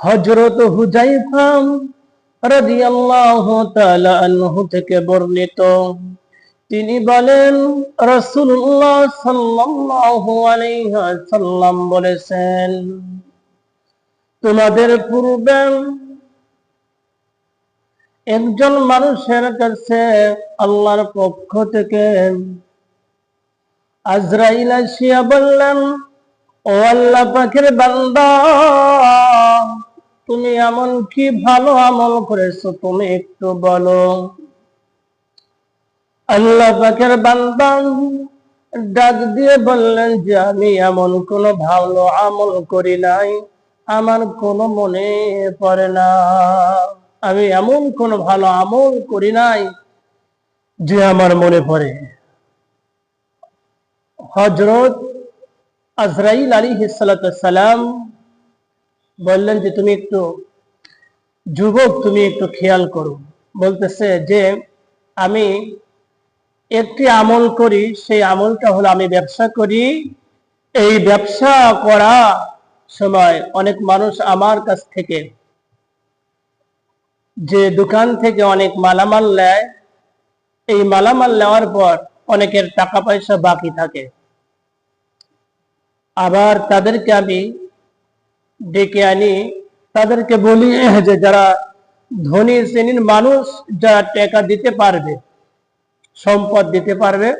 হজরত হুজাইফাম রাদিয়াল্লাহু তাআলা আনহু থেকে বর্ণিত। তিনি বলেন, রাসূলুল্লাহ সাল্লাল্লাহু আলাইহি বলেছেন, তোমাদের পূর্বে একজন মানুষের কাছে আল্লাহর পক্ষ থেকে আজরাইল আসিয়া বললেন, ও আল্লাহ পাখির বান্দা তুমি এমন কি ভালো আমল করেছ, তুমি একটু বলো। আল্লাহ পাখের বান্দা ডাক দিয়ে বললেন যে, আমি এমন কোন ভালো আমল করি নাই, আমার কোনো মনে পড়ে না। আমি এমন কোন ভালো আমল করি নাই যে, আমার মনে পড়ে। হজরত আজরাইল আলী সালাম বললেন যে, তুমি একটু যুবক, তুমি একটু খেয়াল করো। বলতেছে যে, আমি একটি আমল করি, সেই আমলটা হলো আমি ব্যবসা করি। এই ব্যবসা করা সময় অনেক মানুষ আমার কাছ থেকে যে দোকান থেকে অনেক মালামাল নেয়, এই মালামাল নেওয়ার পর অনেকের টাকা পয়সা বাকি থাকে। আবার তাদেরকে আমি ডেকে আনি। তাদেরকে বলি যে যারা ধনী শ্রেণির মানুষ, যারা টাকা দিতে পারবে, সম্পদ দিতে পারবে,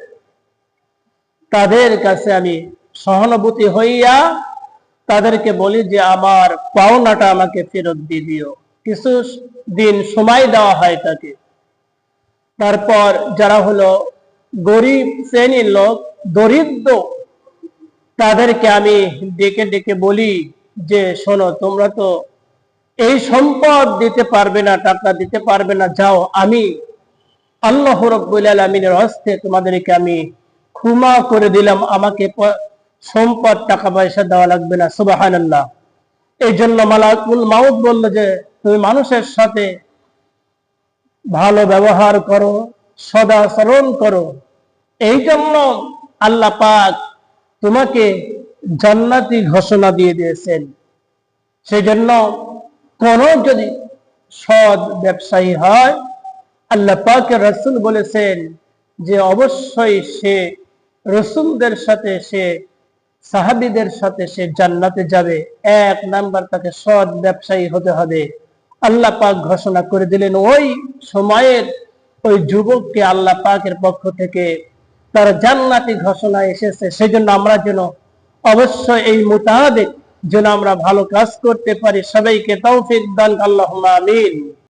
তাদের কাছে আমি সহানুভূতি হইয়া তাদেরকে বলি যে, আমার পাওনাটা আমাকে ফেরত দিয়ে দিও। কিছু দিন সময় দেওয়া হয় তাকে। তারপর যারা হলো গরিব শ্রেণির লোক, দরিদ্র, তাদেরকে আমি ডেকে ডেকে বলি যে শোনো, তোমরা তো এই সম্পদ দিতে পারবে না, টাকা দিতে পারবে না, যাও, আমি আল্লাহ রব্বুল হস্তে তোমাদেরকে আমি ক্ষমা করে দিলাম, আমাকে সম্পদ, টাকা পয়সা দেওয়া লাগবে না সুবাহান আল্লাহ এই জন্য মালাকুল মাউদ বলল যে, তুমি মানুষের সাথে ভালো ব্যবহার করো সদাচরণ করো। এই জন্য আল্লাহ পাক তোমাকে জান্নাতি ঘোষণা দিয়ে দিয়েছেন। সেই জন্য কোন যদি সৎ ব্যবসায়ী হয়, আল্লাহ পাকে রসুল বলেছেন যে অবশ্যই সে রসুলদের সাথে, সে সাহাবিদের সাথে সে জান্নাতে যাবে। এক নাম্বার তাকে সৎ ব্যবসায়ী হতে হবে। আল্লাহ পাক ঘোষণা করে দিলেন, ওই সময়ের ওই যুবককে আল্লাহ পাকের পক্ষ থেকে তার জান্নাতি ঘোষণা এসেছে। সেই জন্য আমরা যেন অবশ্যই এই মোতাবেক যেন আমরা ভালো কাজ করতে পারি। সবাইকে তৌফিক দান আল্লাহ আমিন।